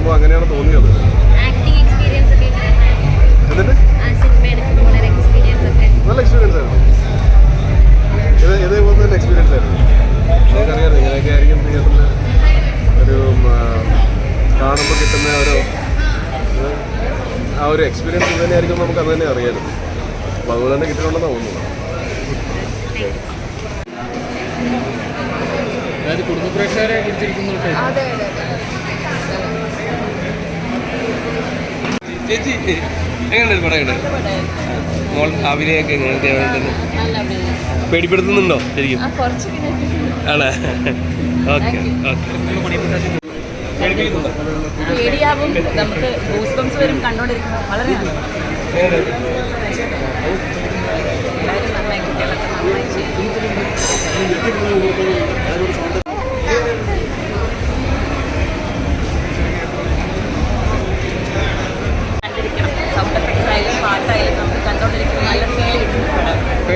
ചെയ്യുമ്പോൾ അങ്ങനെയാണ് തോന്നിയത്. നല്ല എക്സ്പീരിയൻസ് ആയിരുന്നു. ഇതേപോലെ തന്നെ എക്സ്പീരിയൻസ് ആയിരുന്നു. നമുക്കറിയാം ഇങ്ങനെയൊക്കെ ആയിരിക്കും തിയേറ്ററിൽ ഒരു കാണുമ്പോൾ കിട്ടുന്ന ഒരു ആ ഒരു എക്സ്പീരിയൻസ് തന്നെ നമുക്ക് അത് തന്നെ അറിയായിരുന്നു അപ്പോൾ അതുപോലെ തന്നെ കിട്ടിയിട്ടുണ്ടെന്ന് തോന്നുന്നു കുടുംബ പ്രേക്ഷകരെ ചേച്ചി എങ്ങനെയുണ്ട് പടം എങ്ങനെ മോൾ അഭിനയൊക്കെ അഭിനയം. പേടിപ്പെടുത്തുന്നുണ്ടോ ശരിക്കും? ആണ്? Okay okay. പേടിയാവും. നമുക്ക് ഗൂസ് ബംസ് വരും കണ്ടോണ്ടിരിക്കും വളരെ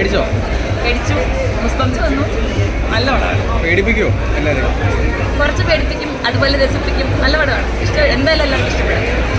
പേടിച്ചോ? പേടിച്ചു. ഗൂസ് വന്നു. നല്ല പടമാണ് പേടിപ്പിക്കുമോ എല്ലാവരും കുറച്ച് പേടിപ്പിക്കും അതുപോലെ രസിപ്പിക്കും. നല്ല പടമാണ് ഇഷ്ടം എന്തായാലും എല്ലാവർക്കും ഇഷ്ടപ്പെടും.